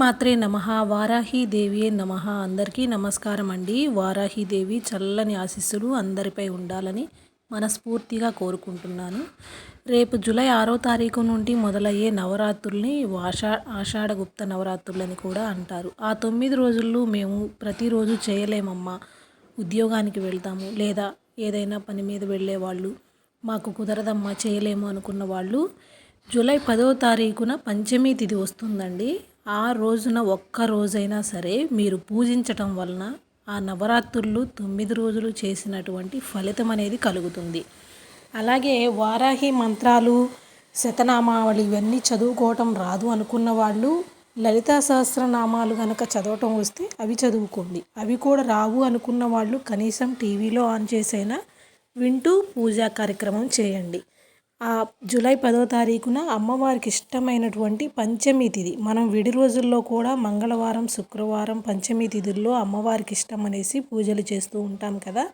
మాత్రే నమ వారాహీదేవియే నమ. అందరికీ నమస్కారం అండి. వారాహీదేవి చల్లని ఆశీస్సులు అందరిపై ఉండాలని మనస్ఫూర్తిగా కోరుకుంటున్నాను. రేపు జూలై ఆరో తారీఖు నుండి మొదలయ్యే నవరాత్రుల్ని ఆషా ఆషాఢగుప్త నవరాత్రులని కూడా అంటారు. ఆ తొమ్మిది రోజుల్లో మేము ప్రతిరోజు చేయలేమమ్మా. ఉద్యోగానికి వెళ్తాము. లేదా ఏదైనా పని మీద వెళ్ళే వాళ్ళు మాకు కుదరదమ్మా చేయలేము అనుకున్న వాళ్ళు జూలై పదో తారీఖున పంచమి తిథి వస్తుందండి. ఆ రోజున ఒక్క రోజైనా సరే మీరు పూజించటం వలన ఆ నవరాత్రులు తొమ్మిది రోజులు చేసినటువంటి ఫలితం అనేది కలుగుతుంది. అలాగే వారాహి మంత్రాలు శతనామావళి ఇవన్నీ చదువుకోవటం రాదు అనుకున్న వాళ్ళు లలితా సహస్రనామాలు కనుక చదవటం వస్తే అవి చదువుకోండి. అవి కూడా రావు అనుకున్న వాళ్ళు కనీసం టీవీలో ఆన్ చేసైనా వింటూ పూజా కార్యక్రమం చేయండి. ఆ జూలై పదో తారీఖున అమ్మవారికి ఇష్టమైనటువంటి పంచమి తిథి మనం విడి రోజుల్లో కూడా మంగళవారం శుక్రవారం పంచమి తిథుల్లో అమ్మవారికి ఇష్టం అనేసి పూజలు చేస్తూ ఉంటాం కదా.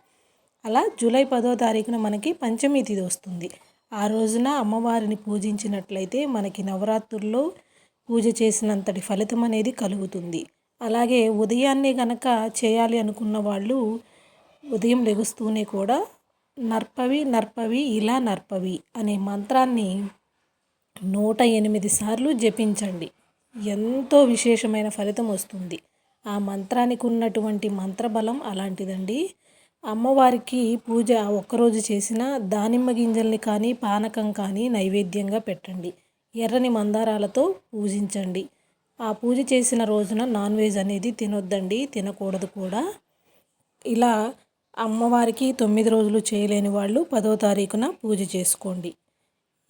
అలా జూలై పదో తారీఖున మనకి పంచమి తిథి వస్తుంది. ఆ రోజున అమ్మవారిని పూజించినట్లయితే మనకి నవరాత్రుల్లో పూజ చేసినంతటి ఫలితం అనేది కలుగుతుంది. అలాగే ఉదయాన్నే గనక చేయాలి అనుకున్న వాళ్ళు ఉదయం లెగుస్తూనే కూడా నర్పవి నర్పవి ఇలా నర్పవి అనే మంత్రాన్ని నూట ఎనిమిది సార్లు జపించండి. ఎంతో విశేషమైన ఫలితం వస్తుంది. ఆ మంత్రానికి ఉన్నటువంటి మంత్రబలం అలాంటిదండి. అమ్మవారికి పూజ ఒక్కరోజు చేసిన దానిమ్మ గింజల్ని కానీ పానకం కానీ నైవేద్యంగా పెట్టండి. ఎర్రని మందారాలతో పూజించండి. ఆ పూజ చేసిన రోజున నాన్ వెజ్ అనేది తినొద్దండి తినకూడదు కూడా. ఇలా అమ్మవారికి తొమ్మిది రోజులు చేయలేని వాళ్ళు పదో తారీఖున పూజ చేసుకోండి.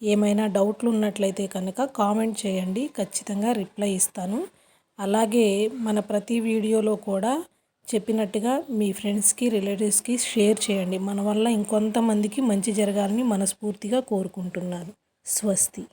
ఏమైనా డౌట్లు ఉన్నట్లయితే కనుక కామెంట్ చేయండి. ఖచ్చితంగా రిప్లై ఇస్తాను. అలాగే మన ప్రతి వీడియోలో కూడా చెప్పినట్టుగా మీ ఫ్రెండ్స్కి రిలేటివ్స్కి షేర్ చేయండి. మన వల్ల ఇంకొంతమందికి మంచి జరగాలని మనస్ఫూర్తిగా కోరుకుంటున్నాను. స్వస్తి.